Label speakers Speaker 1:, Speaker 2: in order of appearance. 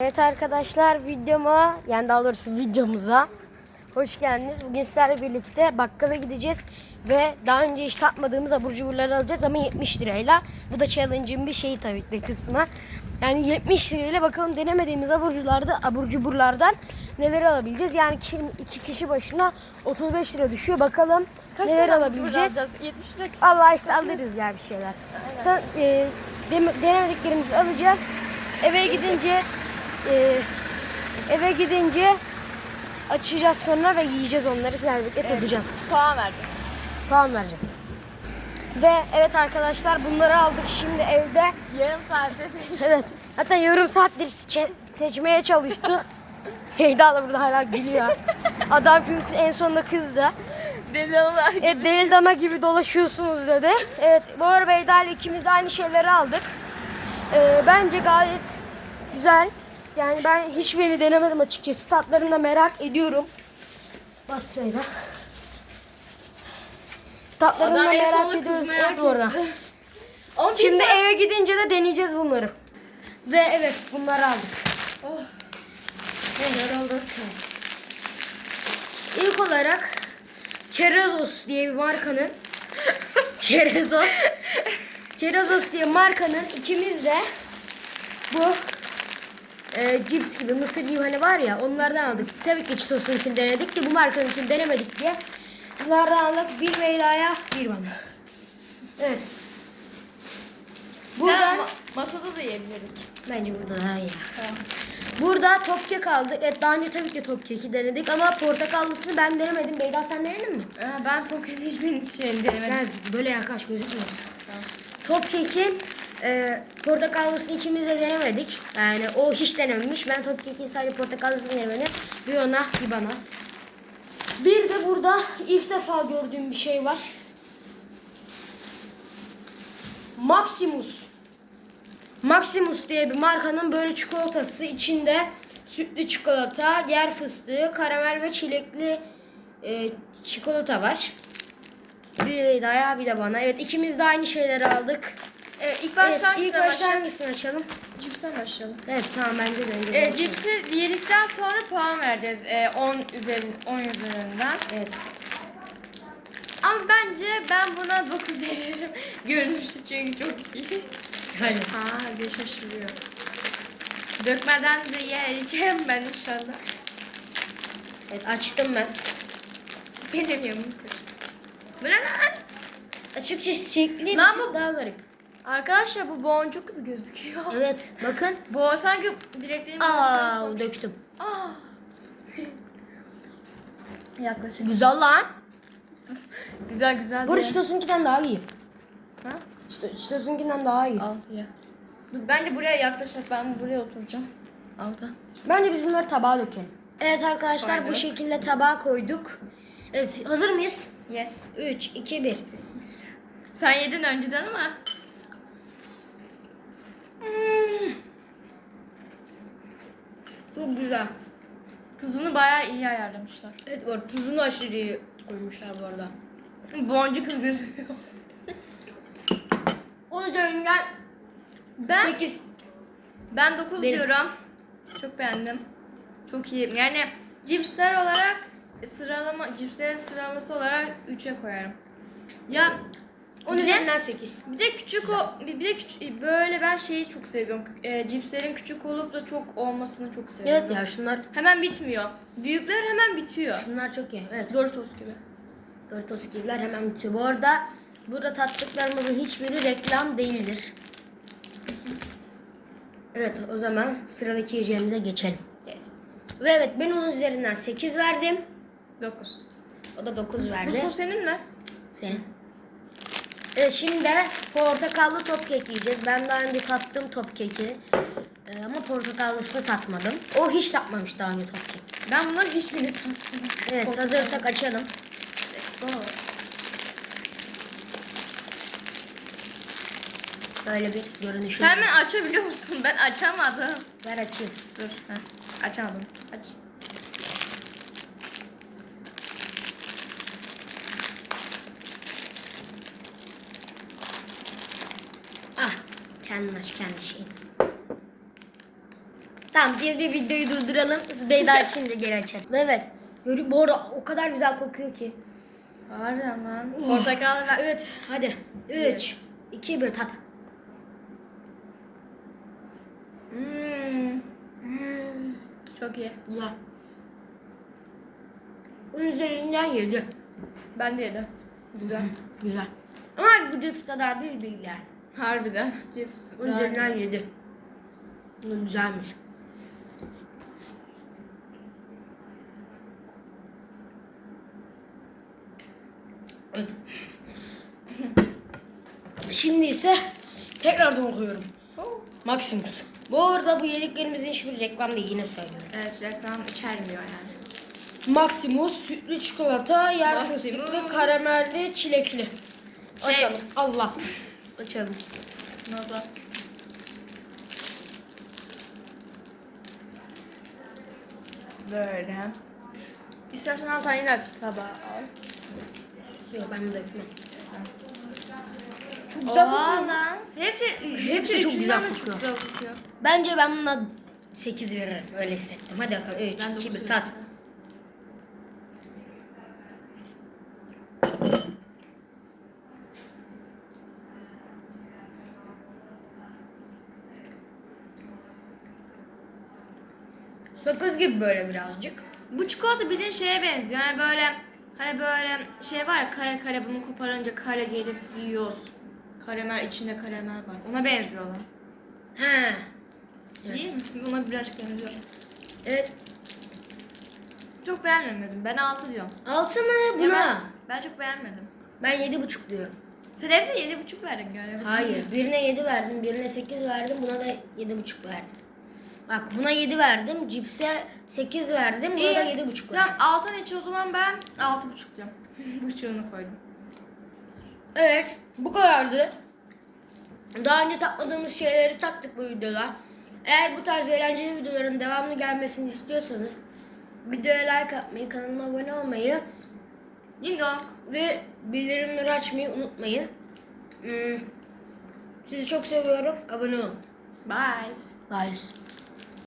Speaker 1: Evet arkadaşlar videoma yani daha doğrusu videomuza hoş geldiniz. Bugün sizlerle birlikte bakkala gideceğiz ve daha önce hiç tatmadığımız abur cuburları alacağız ama 70 lirayla. Bu da challenge'ın bir şeyi tabii ki kısmı. Yani 70 lirayla bakalım denemediğimiz abur cuburlarda, abur cuburlardan neler alabileceğiz. Yani kişi, iki kişi başına 35 lira düşüyor. Bakalım neler alabileceğiz.
Speaker 2: 70 lira.
Speaker 1: Allah işte alırız ya bir şeyler. İşte, e, dem- denemediklerimizi alacağız. Eve gidince e, eve gidince açacağız sonra ve yiyeceğiz onları sizlerle birlikte tadacağız.
Speaker 2: Puan verdim.
Speaker 1: Puan vereceğiz. Ve evet arkadaşlar bunları aldık şimdi evde.
Speaker 2: Yarım saatte seç.
Speaker 1: Evet. Hatta yarım saattir seçmeye çalıştık. Heyda da burada hala gülüyor. Adam çünkü en sonunda kızdı.
Speaker 2: Deli onlar.
Speaker 1: Evet deli dana gibi dolaşıyorsunuz dedi. Evet bu arada Beyda ile ikimiz aynı şeyleri aldık. Ee, bence gayet güzel. Yani ben hiçbirini denemedim açıkçası. Tatlarını da merak ediyorum. Bas Beyda. Tatlarını da
Speaker 2: Adam en
Speaker 1: merak
Speaker 2: sonunda
Speaker 1: ediyoruz.
Speaker 2: kızmaya
Speaker 1: Evet,
Speaker 2: için
Speaker 1: Şimdi eve gidince de deneyeceğiz bunları. Ve evet bunları aldık.
Speaker 2: Oh.
Speaker 1: Neler aldık? İlk olarak Çerezos diye bir markanın Çerezos Çerezos diye markanın ikimiz de bu e, cips gibi mısır gibi hani var ya onlardan aldık. Tabii ki Cheetos'unkini denedik de bu markanınkini denemedik diye. Bunlardan aldık. Bir Meyla'ya bir bana. Evet. Buradan
Speaker 2: Sen ma- masada da yiyebilirdik.
Speaker 1: bence burada daha iyi.
Speaker 2: Tamam.
Speaker 1: Burada top kek aldık. Evet daha önce tabii ki top keki denedik ama portakallısını ben denemedim. Beyda sen denedin mi?
Speaker 2: Ee, ben poket hiçbirini hiçbirini denemedim.
Speaker 1: Gel böyle yaklaş gözükmüyorsun. Top kekin e, portakallısını ikimiz de denemedik. Yani o hiç denememiş. Ben top kekin sadece portakallısını denemedim. Bir ona bir bana. Bir de burada ilk defa gördüğüm bir şey var. Maximus. Maximus diye bir markanın böyle çikolatası içinde sütlü çikolata, yer fıstığı, karamel ve çilekli e, çikolata var. Bir daha bir de bana. Evet ikimiz de aynı şeyleri aldık.
Speaker 2: Ee, ilk
Speaker 1: Evet,
Speaker 2: baştan
Speaker 1: ilk başta
Speaker 2: başlayalım.
Speaker 1: hangisini açalım?
Speaker 2: Cipsten başlayalım.
Speaker 1: Evet tamam bence de önce
Speaker 2: Ee, cipsi yedikten sonra puan vereceğiz. Ee, 10 üzerin 10 üzerinden.
Speaker 1: Evet.
Speaker 2: Ama bence ben buna 9 veririm. Görünüşü çünkü çok iyi.
Speaker 1: Hadi.
Speaker 2: Ha bir şaşırıyor. Dökmeden de yiyeceğim ben inşallah.
Speaker 1: Evet açtım ben.
Speaker 2: Benim yanım Bu ne lan?
Speaker 1: Açıkçası şekli
Speaker 2: Lan
Speaker 1: bir tık
Speaker 2: bu-
Speaker 1: daha garip.
Speaker 2: Arkadaşlar bu boncuk gibi gözüküyor.
Speaker 1: Evet bakın.
Speaker 2: Bu sanki bileklerim
Speaker 1: Aa döktüm.
Speaker 2: Aa. Yaklaşık.
Speaker 1: Güzel lan.
Speaker 2: Güzel güzel.
Speaker 1: Bu
Speaker 2: diye.
Speaker 1: Cheetos'unkinden daha iyi.
Speaker 2: Ha?
Speaker 1: Cheeto- Cheetos'unkinden daha iyi.
Speaker 2: Al ya. Bence buraya yaklaşık ben buraya oturacağım. Al da.
Speaker 1: Bence biz bunları tabağa dökelim. Evet arkadaşlar bu
Speaker 2: Koyduk.
Speaker 1: şekilde tabağa koyduk. Evet hazır mıyız?
Speaker 2: Yes.
Speaker 1: 3, 2, 1.
Speaker 2: Sen yedin önceden ama.
Speaker 1: Hmm. Çok güzel.
Speaker 2: Tuzunu bayağı iyi ayarlamışlar.
Speaker 1: Evet bu arada tuzunu aşırı iyi koymuşlar bu arada.
Speaker 2: Boncuk gibi gözüküyor.
Speaker 1: Onun üzerinden
Speaker 2: Ben
Speaker 1: 8.
Speaker 2: ben 9
Speaker 1: Benim.
Speaker 2: diyorum. Çok beğendim. Çok iyi. Yani cipsler olarak sıralama cipslerin sıralaması olarak 3'e koyarım. Ya
Speaker 1: Onun üzerinden 8.
Speaker 2: Bir de küçük o bir de küçük, böyle ben şeyi çok seviyorum. E, cipslerin küçük olup da çok olmasını çok seviyorum.
Speaker 1: Evet ya şunlar
Speaker 2: Hemen bitmiyor. Büyükler hemen bitiyor.
Speaker 1: şunlar çok iyi. Evet.
Speaker 2: Doritos gibi.
Speaker 1: Doritos gibiler hemen bitiyor. Bu arada burada tattıklarımızın hiçbiri reklam değildir. Evet o zaman sıradaki yiyeceğimize geçelim.
Speaker 2: Yes.
Speaker 1: Ve evet ben onun üzerinden 8 verdim.
Speaker 2: 9.
Speaker 1: O da 9
Speaker 2: Bu
Speaker 1: verdi.
Speaker 2: sos senin mi?
Speaker 1: Senin. Evet şimdi portakallı top kek yiyeceğiz. Ben daha önce tattım top keki. Ee, ama portakallısını tatmadım. O hiç tatmamış daha önce top kek.
Speaker 2: Ben bunların hiçbirini tatmadım.
Speaker 1: Evet hazırsak açalım.
Speaker 2: Let's go.
Speaker 1: Böyle bir görünüşü.
Speaker 2: Sen mi açabiliyor musun? Ben açamadım.
Speaker 1: Ver açayım.
Speaker 2: Dur. Heh. Açamadım. Aç.
Speaker 1: Ah kendin aç kendi şeyin. Tamam biz bir videoyu durduralım. Beyda için de geri açarız. Evet. Böyle bu arada o kadar güzel kokuyor ki.
Speaker 2: Harbiden lan. Portakal ver.
Speaker 1: Evet hadi. 3, 2, 1 tat.
Speaker 2: Hmm,
Speaker 1: Hmm,
Speaker 2: çok iyi.
Speaker 1: güzel. Bunun üzerinden 7.
Speaker 2: Ben de yedim. Güzel.
Speaker 1: Güzel. Ama bu cips kadar değil değil yani.
Speaker 2: Harbiden. Cips.
Speaker 1: Bunun üzerinden 7. Bu güzelmiş. Evet. Şimdi ise tekrardan okuyorum. Maximus. Bu arada bu yediklerimizin hiçbir reklam değil yine söylüyorum.
Speaker 2: Evet reklam içermiyor yani.
Speaker 1: Maximus sütlü çikolata, yer
Speaker 2: Maximus.
Speaker 1: fıstıklı, karamelli, çilekli.
Speaker 2: Şey-
Speaker 1: Açalım. Allah. Açalım.
Speaker 2: Nasıl? Böyle. İstersen al tane de tabağa al.
Speaker 1: Yok ben bunu dökmem. Çok güzel
Speaker 2: Oha
Speaker 1: kokuyor.
Speaker 2: lan. Hepsi,
Speaker 1: Hepsi çok
Speaker 2: üçünden
Speaker 1: güzel
Speaker 2: de
Speaker 1: kokuyor.
Speaker 2: Çok güzel kokuyor.
Speaker 1: Bence ben buna 8 veririm. Öyle hissettim. Hadi bakalım. 3,
Speaker 2: Ben
Speaker 1: 2, 1
Speaker 2: dokuz
Speaker 1: tat.
Speaker 2: veririm.
Speaker 1: Sakız gibi böyle birazcık.
Speaker 2: Bu çikolata bildiğin şeye benziyor. Yani böyle hani böyle şey var ya kare kare bunu koparınca kare gelip yiyoruz. Karamel içinde karamel var. Ona benziyor lan.
Speaker 1: He. Evet.
Speaker 2: Değil mi? Ona birazcık benziyor.
Speaker 1: Evet.
Speaker 2: Çok beğenmedim. Ben 6 diyorum.
Speaker 1: 6 mı
Speaker 2: Ya
Speaker 1: buna?
Speaker 2: ben, ben çok beğenmedim.
Speaker 1: Ben 7,5 diyorum.
Speaker 2: Sen hepsine 7,5 verdin galiba.
Speaker 1: Hayır. Birine 7 verdim, birine 8 verdim, buna da 7,5 verdim. Bak buna 7 verdim, cipse 8 verdim, buna da 7,5 verdim.
Speaker 2: Tamam altın için o zaman ben 6,5 diyorum. Buçuğunu koydum.
Speaker 1: Evet, bu kadardı. Daha önce tatmadığımız şeyleri taktık bu videoda. Eğer bu tarz eğlenceli videoların devamlı gelmesini istiyorsanız videoya like atmayı, kanalıma abone olmayı
Speaker 2: Ding dong.
Speaker 1: ve bildirimleri açmayı unutmayın. Hmm, Sizi çok seviyorum. Abone olun.
Speaker 2: Bye.
Speaker 1: Bye.